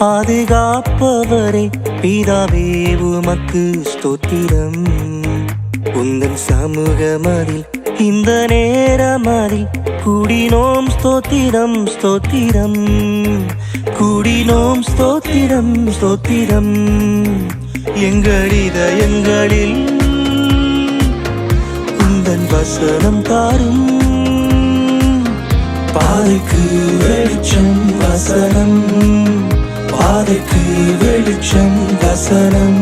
பாதுகாப்பவரே பிதாவே உமக்கு ஸ்தோத்திரம். உந்தன் சமூகமதில் இந்த நேரமதில் கூடினோம் ஸ்தோத்திரம் ஸ்தோத்திரம். கூடினோம் ஸ்தோத்திரம் ஸ்தோத்திரம். எங்கள் இதயங்களில் உந்தன் வசனம் தாரும். பாதைக்கு வெளிச்சம் வசனம். பாதைக்கு வெளிச்சம் வசனம்.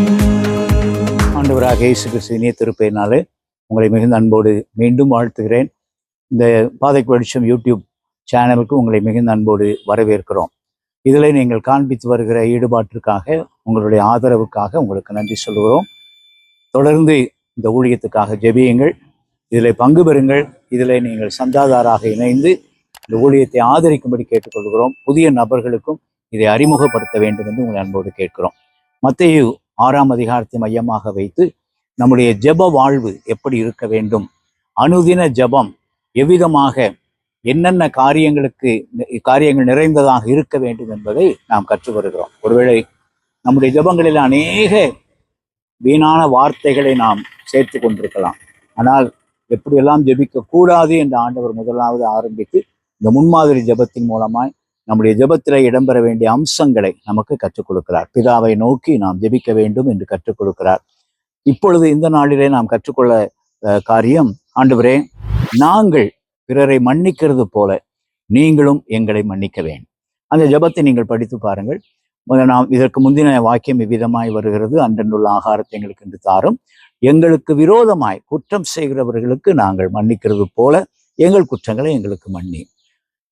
ஆண்டவராக இயேசு கிறிஸ்து இனிய உங்களை மிகுந்த அன்போடு மீண்டும் வாழ்த்துகிறேன். இந்த பாதைக்கு வெளிச்சம் யூடியூப் சேனலுக்கு உங்களை மிகுந்த அன்போடு வரவேற்கிறோம். இதில் நீங்கள் காண்பித்து வருகிற ஈடுபாட்டிற்காக உங்களுடைய ஆதரவுக்காக உங்களுக்கு நன்றி சொல்கிறோம். தொடர்ந்து இந்த ஊழியத்துக்காக ஜெபியுங்கள். இதில் பங்கு பெறுங்கள். இதில் நீங்கள் சந்தாதாராக இணைந்து இந்த ஊழியத்தை ஆதரிக்கும்படி கேட்டுக்கொள்கிறோம். புதிய நபர்களுக்கும் இதை அறிமுகப்படுத்த வேண்டும் என்று உங்களை அன்போடு கேட்கிறோம். மத்தையு ஆறாம் அதிகாரத்தை மையமாக வைத்து நம்முடைய ஜெப வாழ்வு எப்படி இருக்க வேண்டும்? அனுதின ஜெபம் எவ்விதமாக என்னென்ன காரியங்களுக்கு காரியங்கள் நிறைந்ததாக இருக்க வேண்டும் என்பதை நாம் கற்று வருகிறோம் ஒருவேளை நம்முடைய ஜெபங்களில் அநேக வீணான வார்த்தைகளை நாம் சேர்த்து கொண்டிருக்கலாம். ஆனால் எப்படியெல்லாம் ஜெபிக்க கூடாது என்று ஆண்டவர் முதலாவது ஆரம்பித்து இந்த முன்மாதிரி ஜெபத்தின் மூலமாய் நம்முடைய ஜெபத்தில் இடம்பெற வேண்டிய அம்சங்களை நமக்கு கற்றுக் கொடுக்கிறார். பிதாவை நோக்கி நாம் ஜெபிக்க வேண்டும் என்று கற்றுக் கொடுக்கிறார். இப்பொழுது இந்த நாளிலே நாம் கற்றுக்கொள்ள காரியம் ஆண்டவரே நாங்கள் பிறரை மன்னிக்கிறது போல நீங்களும் எங்களை மன்னிக்க வேண்டும். அந்த ஜெபத்தை நீங்கள் படித்து பாருங்கள். நாம் இதற்கு முந்தின வாக்கியம் இவ்விதமாய் வருகிறது. அன்றன்றுள்ள ஆகாரத்தை எங்களுக்கு என்று தாரும். எங்களுக்கு விரோதமாய் குற்றம் செய்கிறவர்களுக்கு நாங்கள் மன்னிக்கிறது போல எங்கள் குற்றங்களை எங்களுக்கு மன்னி.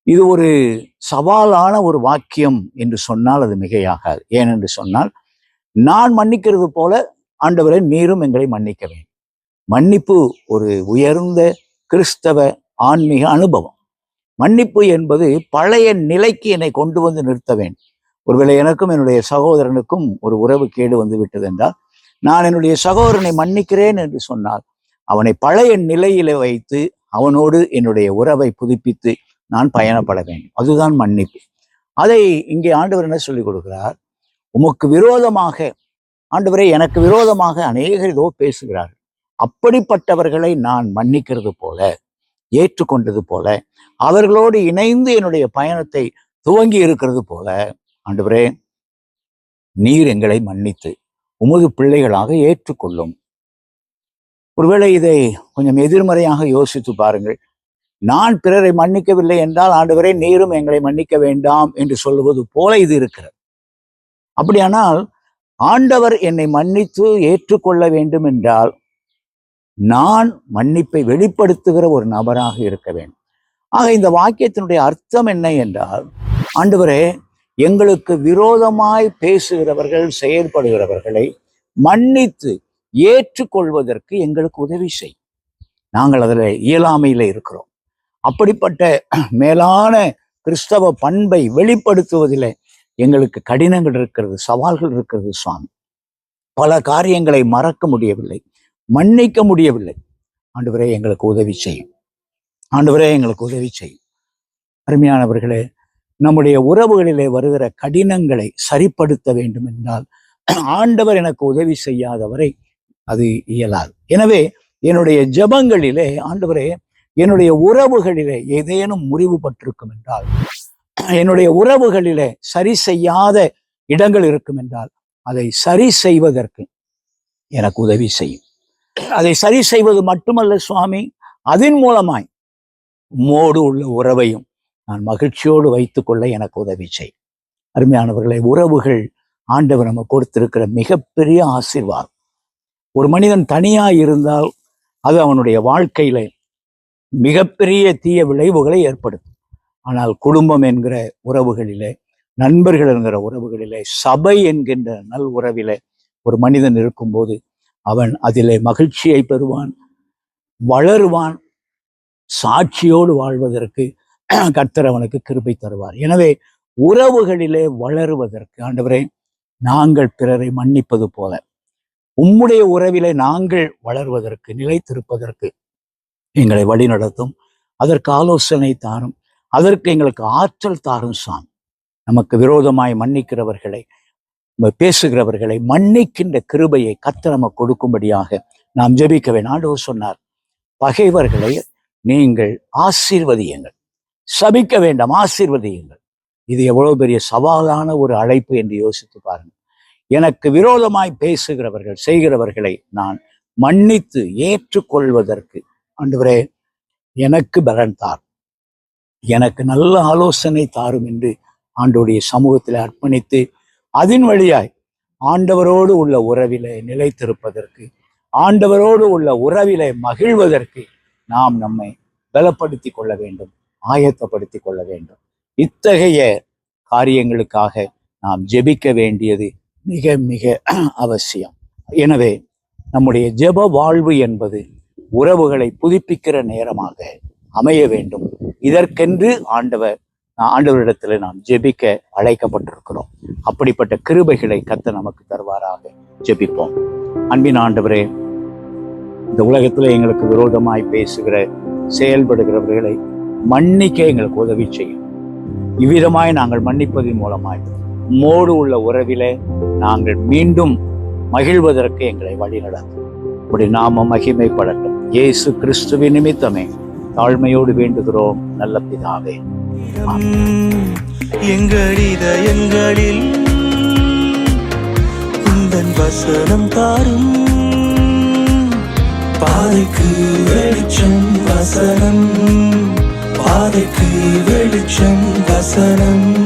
இது ஒரு சவாலான ஒரு வாக்கியம் என்று சொன்னால் அது மிகையாகாது. ஏனென்று சொன்னால் நான் மன்னிக்கிறது போல ஆண்டவரை நீரும் எங்களை மன்னிக்க வேண்டும். மன்னிப்பு ஒரு உயர்ந்த கிறிஸ்தவ ஆன்மீக அனுபவம். மன்னிப்பு என்பது பழைய நிலைக்கு என்னை கொண்டு வந்து நிறுத்த வேண்டும். ஒருவேளை எனக்கும் என்னுடைய சகோதரனுக்கும் ஒரு உறவு கேடு வந்து விட்டது என்றால் நான் என்னுடைய சகோதரனை மன்னிக்கிறேன் என்று சொன்னால் அவனை பழைய நிலையில வைத்து அவனோடு என்னுடைய உறவை புதுப்பித்து நான் பயணப்பட வேண்டும். அதுதான் மன்னிப்பு. அதை இங்கே ஆண்டவர் என்ன சொல்லிக் கொடுக்கிறார்? உமக்கு விரோதமாக ஆண்டவரே எனக்கு விரோதமாக அநேகர் ஏதோ பேசுகிறார். அப்படிப்பட்டவர்களை நான் மன்னிக்கிறது போல ஏற்றுக்கொண்டது போல அவர்களோடு இணைந்து என்னுடைய பயணத்தை துவங்கி இருக்கிறது போல ஆண்டவரே நீர் எங்களை மன்னித்து உமது பிள்ளைகளாக ஏற்றுக்கொள்ளும். ஒருவேளை இதை கொஞ்சம் எதிர்மறையாக யோசித்து பாருங்கள். நான் பிறரை மன்னிக்கவில்லை என்றால் ஆண்டவரே நீரும் எங்களை மன்னிக்க வேண்டாம் என்று சொல்லுவது போல இது இருக்கிறது. அப்படியானால் ஆண்டவர் என்னை மன்னித்து ஏற்றுக்கொள்ள வேண்டும் என்றால் நான் மன்னிப்பை வெளிப்படுத்துகிற ஒரு நபராக இருக்க வேண்டும். ஆக இந்த வாக்கியத்தினுடைய அர்த்தம் என்ன என்றால் ஆண்டவரே எங்களுக்கு விரோதமாய் பேசுகிறவர்கள் செயல்படுகிறவர்களை மன்னித்து ஏற்றுக்கொள்வதற்கு எங்களுக்கு உதவி செய். நாங்கள் அதில் இயலாமையில் இருக்கிறோம். அப்படிப்பட்ட மேலான கிறிஸ்தவ பண்பை வெளிப்படுத்துவதில் எங்களுக்கு கடினங்கள் இருக்கிறது சவால்கள் இருக்கிறது சுவாமி. பல காரியங்களை மறக்க முடியவில்லை மன்னிக்க முடியவில்லை. ஆண்டவரே எங்களுக்கு உதவி செய்யும் ஆண்டவரே எங்களுக்கு உதவி செய்யும் அருமையானவர்களே நம்முடைய உறவுகளிலே வருகிற கடினங்களை சரிப்படுத்த வேண்டும் என்றால் ஆண்டவர் எனக்கு உதவி செய்யாதவரை அது இயலாது. எனவே என்னுடைய ஜெபங்களிலே ஆண்டவரே என்னுடைய உறவுகளிலே ஏதேனும் முறிவுபட்டிருக்கும் என்றால் என்னுடைய உறவுகளிலே சரி செய்யாத இடங்கள் இருக்கும் என்றால் அதை சரி செய்வதற்கு எனக்கு உதவி செய்யும். அதை சரி செய்வது மட்டுமல்ல சுவாமி அதன் மூலமாய் உம்மோடு உள்ள உறவையும் நான் மகிழ்ச்சியோடு வைத்துக்கொள்ள எனக்கு உதவி செய் அருமையானவர்களை உறவுகள் ஆண்டவர் நம்ம கொடுத்திருக்கிற மிகப்பெரிய ஆசீர்வாதம். ஒரு மனிதன் தனியா இருந்தால் அது அவனுடைய வாழ்க்கையில மிகப்பெரிய தீய விளைவுகளை ஏற்படுத்தும். ஆனால் குடும்பம் என்கிற உறவுகளிலே நண்பர்கள் என்கிற உறவுகளிலே சபை என்கின்ற நல் உறவிலே ஒரு மனிதன் இருக்கும்போது அவன் அதிலே மகிழ்ச்சியை பெறுவான் வளருவான் சாட்சியோடு வாழ்வதற்கு கர்த்தர் அவனுக்கு கிருபை தருவார். எனவே உறவுகளிலே வளருவதற்கு ஆண்டவரே நாங்கள் பிறரை மன்னிப்பது போல உம்முடைய உறவிலே நாங்கள் வளர்வதற்கு நிலைத்திருப்பதற்கு எங்களை வழிநடத்தும். அதற்கு ஆலோசனை தாரும். அதற்கு எங்களுக்கு ஆற்றல் தாரும் சாமி நமக்கு விரோதமாய் மன்னிக்கிறவர்களை பேசுகிறவர்களை மன்னிக்கின்ற கிருபையை கத்திரம கொடுக்கும்படியாக நாம் ஜெபிக்க வேண்டும். ஆண்டவர் சொன்னார் பகைவர்களை நீங்கள் ஆசீர்வதியுங்கள். சபிக்க வேண்டாம் ஆசீர்வதியுங்கள். இது எவ்வளவு பெரிய சவாலான ஒரு அழைப்பு என்று யோசித்து பாருங்கள். எனக்கு விரோதமாய் பேசுகிறவர்கள் செய்கிறவர்களை நான் மன்னித்து ஏற்றுக்கொள்வதற்கு ஆண்டவரே எனக்கு பலன் தார். எனக்கு நல்ல ஆலோசனை தாரும் என்று ஆண்டோடைய சமூகத்தில் அர்ப்பணித்து அதன் வழியாய் ஆண்டவரோடு உள்ள உறவிலே நிலைத்திருப்பதற்கு ஆண்டவரோடு உள்ள உறவிலே மகிழ்வதற்கு நாம் நம்மை பலப்படுத்தி கொள்ள வேண்டும் ஆயத்தப்படுத்தி கொள்ள வேண்டும். இத்தகைய காரியங்களுக்காக நாம் ஜெபிக்க வேண்டியது மிக மிக அவசியம். எனவே நம்முடைய ஜெப வாழ்வு என்பது உறவுகளை புதுப்பிக்கிற நேரமாக அமைய வேண்டும். இதற்கென்று ஆண்டவர் ஆண்டவரிடத்தில் நாம் ஜெபிக்க அழைக்கப்பட்டிருக்கிறோம். அப்படிப்பட்ட கிருபைகளை கத்த நமக்கு தருவாராக. ஜெபிப்போம். அன்பின் ஆண்டவரே இந்த உலகத்தில் எங்களுக்கு விரோதமாய் பேசுகிற செயல்படுகிறவர்களை மன்னிக்க எங்களுக்கு உதவி செய்யும். இவ்விதமாய் நாங்கள் மன்னிப்பதன் மூலமாய் மோடு உள்ள உறவிலே நாங்கள் மீண்டும் மகிழ்வதற்கு எங்களை வழிநடத்தும். இப்படி நாம மகிமைப்படட்டும். இயேசு கிறிஸ்துவின் நிமித்தமே தாழ்மையோடு வேண்டுகிறோம் நல்ல பிதாவே. எங்கள் இதயங்களில் உந்தன் வசனம் தாரும். பாதைக்கு வெளிச்சம் வசனம். பாதைக்கு வெளிச்சம் வசனம்.